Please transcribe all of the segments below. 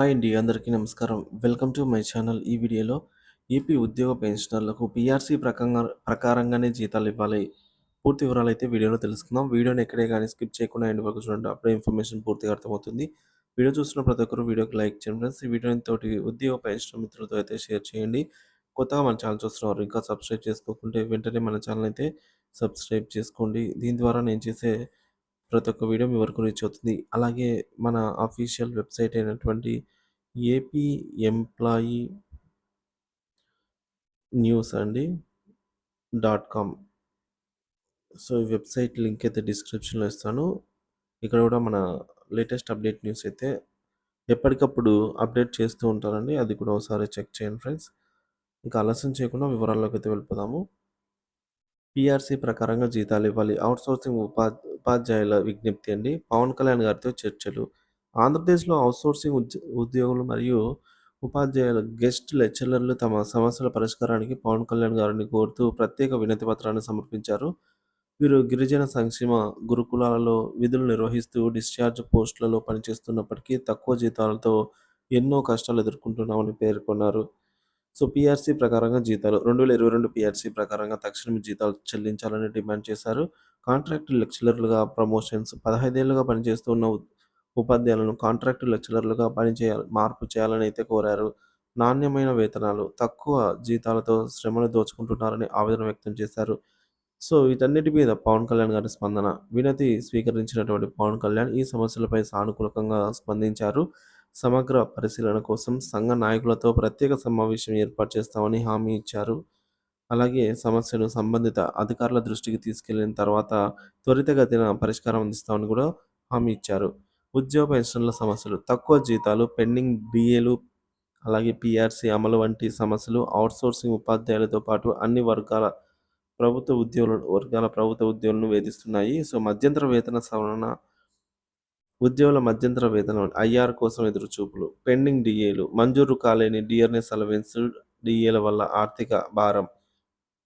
Hi అండి అందరికీ నమస్కారం. Welcome to my channel. ఈ వీడియోలో ఏపీ ఉద్యోగ పెన్షనర్లకు పీఆర్సీ ప్రకంగా ప్రకారంగానే జీతాలు ఇవ్వాలి. పూర్తి వివరాలు అయితే వీడియోలో తెలుసుకుందాం. వీడియోని ఎక్కడే కానీ స్కిప్ చేయకుండా ఎండ్ వరకు చూడండి. అప్పుడే ఇన్ఫర్మేషన్ పూర్తిగా అర్థమవుతుంది. వీడియో చూస్తున్న ప్రతి ఒక్కరు వీడియోకి లైక్ చేయండి ఫ్రెండ్స్. ఈ వీడియోని తోటి ఉద్యోగ పెన్షన్ మిత్రులతో అయితే షేర్ చేయండి. కొత్తగా మన ఛానల్ చూస్తున్నారు ఇంకా సబ్స్క్రైబ్ చేసుకోకుంటే వెంటనే మన ఛానల్ అయితే సబ్స్క్రైబ్ చేసుకోండి. దీని ద్వారా నేను చేసే ప్రతి ఒక్క వీడియో మీ వరకు రీచ్ అవుతుంది. అలాగే మన అఫీషియల్ వెబ్సైట్ అయినటువంటి ఏపీ ఎంప్లాయీ న్యూస్ అండి డాట్ కామ్ సో ఈ వెబ్సైట్ లింక్ అయితే డిస్క్రిప్షన్లో ఇస్తాను. ఇక్కడ కూడా మన లేటెస్ట్ అప్డేట్ న్యూస్ అయితే ఎప్పటికప్పుడు అప్డేట్ చేస్తూ ఉంటారండి. అది కూడా ఒకసారి చెక్ చేయండి ఫ్రెండ్స్ ఇంకా ఆలస్యం చేయకుండా వివరాల్లోకి అయితే వెళ్ళిపోదాము. పీఆర్సీ ప్రకారంగా జీతాలు ఇవ్వాలి. అవుట్సోర్సింగ్ ఉపా ఉపాధ్యాయుల విజ్ఞప్తి అండి. పవన్ కళ్యాణ్ గారితో చర్చలు. ఆంధ్రప్రదేశ్లో అవుట్సోర్సింగ్ ఉద్య ఉద్యోగులు మరియు ఉపాధ్యాయుల గెస్ట్ లెక్చరర్లు తమ సమస్యల పరిష్కారానికి పవన్ కళ్యాణ్ గారిని కోరుతూ ప్రత్యేక వినతి పత్రాన్ని సమర్పించారు. వీరు గిరిజన సంక్షేమ గురుకులాలలో విధులు నిర్వహిస్తూ డిశ్చార్జ్ పోస్టులలో పనిచేస్తున్నప్పటికీ తక్కువ జీతాలతో ఎన్నో కష్టాలు ఎదుర్కొంటున్నామని పేర్కొన్నారు. సో పీఆర్సీ ప్రకారంగా జీతాలు రెండు వేల ఇరవై రెండు పీఆర్సీ ప్రకారంగా తక్షణం జీతాలు చెల్లించాలని డిమాండ్ చేశారు. కాంట్రాక్ట్ లెక్చరర్లుగా ప్రమోషన్స్ పదహైదేళ్ళుగా పనిచేస్తున్న ఉన్న ఉపాధ్యాయులను కాంట్రాక్ట్ లెక్చరర్లుగా పనిచేయాలి మార్పు చేయాలని అయితే కోరారు. నాణ్యమైన వేతనాలు తక్కువ జీతాలతో శ్రమను దోచుకుంటున్నారని ఆవేదన వ్యక్తం చేశారు. సో వీటన్నిటి మీద పవన్ కళ్యాణ్ గారి స్పందన వినతి స్వీకరించినటువంటి పవన్ కళ్యాణ్ ఈ సమస్యలపై సానుకూలంగా స్పందించారు. సమగ్ర పరిశీలన కోసం సంఘ నాయకులతో ప్రత్యేక సమావేశం ఏర్పాటు చేస్తామని హామీ ఇచ్చారు. అలాగే సమస్యను సంబంధిత అధికారుల దృష్టికి తీసుకెళ్ళిన తర్వాత త్వరితగతిన పరిష్కారం అందిస్తామని కూడా హామీ ఇచ్చారు. ఉద్యోగ పెన్షన్ల సమస్యలు తక్కువ జీతాలు పెండింగ్ డిఏలు అలాగే పిఆర్సీ అమలు వంటి సమస్యలు అవుట్సోర్సింగ్ ఉపాధ్యాయులతో పాటు అన్ని వర్గాల ప్రభుత్వ ఉద్యోగుల వర్గాల ప్రభుత్వ ఉద్యోగులను వేధిస్తున్నాయి. సో మధ్యంతర వేతన సవరణ ఉద్యోగుల మధ్యంతర వేతనం ఐఆర్ కోసం ఎదురు చూపులు పెండింగ్ డిఏలు మంజూరు కాలేని డిఆర్ఎస్ అలవెన్స్ డిఏల వల్ల ఆర్థిక భారం.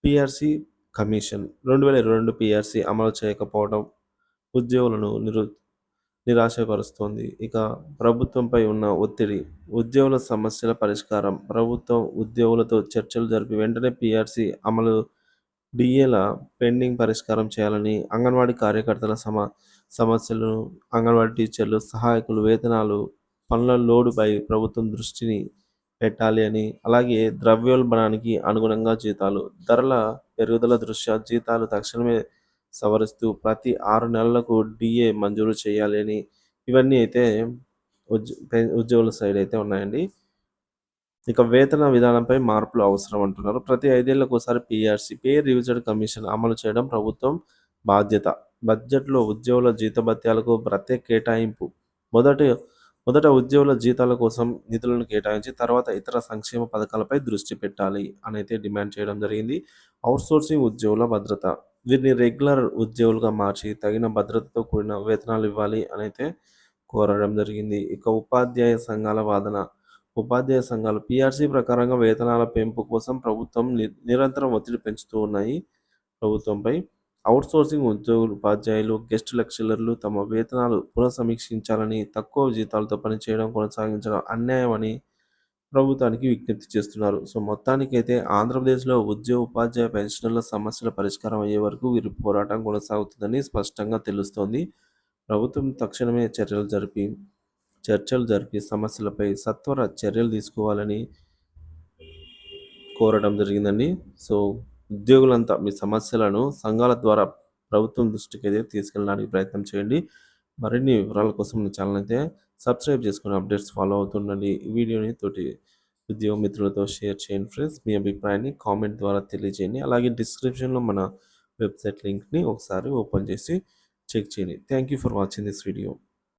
పిఆర్సీ కమిషన్ రెండు వేల ఇరవై రెండు పిఆర్సి అమలు చేయకపోవడం ఉద్యోగులను నిరు నిరాశపరుస్తోంది. ఇక ప్రభుత్వంపై ఉన్న ఒత్తిడి ఉద్యోగుల సమస్యల పరిష్కారం ప్రభుత్వం ఉద్యోగులతో చర్చలు జరిపి వెంటనే పిఆర్సి అమలు డిఏల పెండింగ్ పరిష్కారం చేయాలని అంగన్వాడీ కార్యకర్తల సమ సమస్యలను అంగన్వాడీ టీచర్లు సహాయకులు వేతనాలు పనుల లోడుపై ప్రభుత్వం దృష్టిని పెట్టాలి అని అలాగే ద్రవ్యోల్బణానికి అనుగుణంగా జీతాలు ధరల పెరుగుదల దృష్ట్యా జీతాలు తక్షణమే సవరిస్తూ ప్రతి ఆరు నెలలకు డిఏ మంజూరు చేయాలి అని ఇవన్నీ అయితే ఉద్యో ఉద్యోగుల సైడ్ అయితే ఉన్నాయండి. ఇక వేతన విధానంపై మార్పులు అవసరం అంటున్నారు. ప్రతి ఐదేళ్ళకు ఒకసారి పిఆర్సీ పే రివిజన్ కమిషన్ అమలు చేయడం ప్రభుత్వం బాధ్యత. బడ్జెట్లో ఉద్యోగుల జీతభత్యాలకు ప్రత్యేక కేటాయింపు. మొదటి మొదట ఉద్యోగుల జీతాల కోసం నిధులను కేటాయించి తర్వాత ఇతర సంక్షేమ పథకాలపై దృష్టి పెట్టాలి అనైతే డిమాండ్ చేయడం జరిగింది. అవుట్సోర్సింగ్ ఉద్యోగుల భద్రత. వీరిని రెగ్యులర్ ఉద్యోగులుగా మార్చి తగిన భద్రతతో కూడిన వేతనాలు ఇవ్వాలి అనైతే కోరడం జరిగింది. ఇక ఉపాధ్యాయ సంఘాల వాదన. ఉపాధ్యాయ సంఘాలు పీఆర్సీ ప్రకారంగా వేతనాల పెంపు కోసం ప్రభుత్వం ని- నిరంతరం ఒత్తిడి పెంచుతూ ఉన్నాయి ప్రభుత్వంపై. అవుట్సోర్సింగ్ ఉద్యోగులు ఉపాధ్యాయులు గెస్ట్ లెక్చరర్లు తమ వేతనాలు పునఃసమీక్షించాలని తక్కువ జీతాలతో పనిచేయడం కొనసాగించడం అన్యాయమని ప్రభుత్వానికి విజ్ఞప్తి చేస్తున్నారు. సో మొత్తానికైతే ఆంధ్రప్రదేశ్లో ఉద్యోగ ఉపాధ్యాయ పెన్షనర్ల సమస్యల పరిష్కారం అయ్యే వరకు వీరి పోరాటం కొనసాగుతుందని స్పష్టంగా తెలుస్తోంది. ప్రభుత్వం తక్షణమే చర్యలు జరిపి చర్చలు జరిపి సమస్యలపై సత్వర చర్యలు తీసుకోవాలని కోరడం జరిగిందండి. సో ఉద్యోగులంతా మీ సమస్యలను సంఘాల ద్వారా ప్రభుత్వం దృష్టికి అయితే తీసుకెళ్ళడానికి ప్రయత్నం చేయండి. మరిన్ని వివరాల కోసం మీ ఛానల్ అయితే సబ్స్క్రైబ్ చేసుకుని అప్డేట్స్ ఫాలో అవుతుండండి. ఈ వీడియోని తోటి ఉద్యోగ మిత్రులతో షేర్ చేయండి ఫ్రెండ్స్. మీ అభిప్రాయాన్ని కామెంట్ ద్వారా తెలియజేయండి. అలాగే డిస్క్రిప్షన్లో మన వెబ్సైట్ లింక్ని ఒకసారి ఓపెన్ చేసి చెక్ చేయండి. Thank you for watching this video.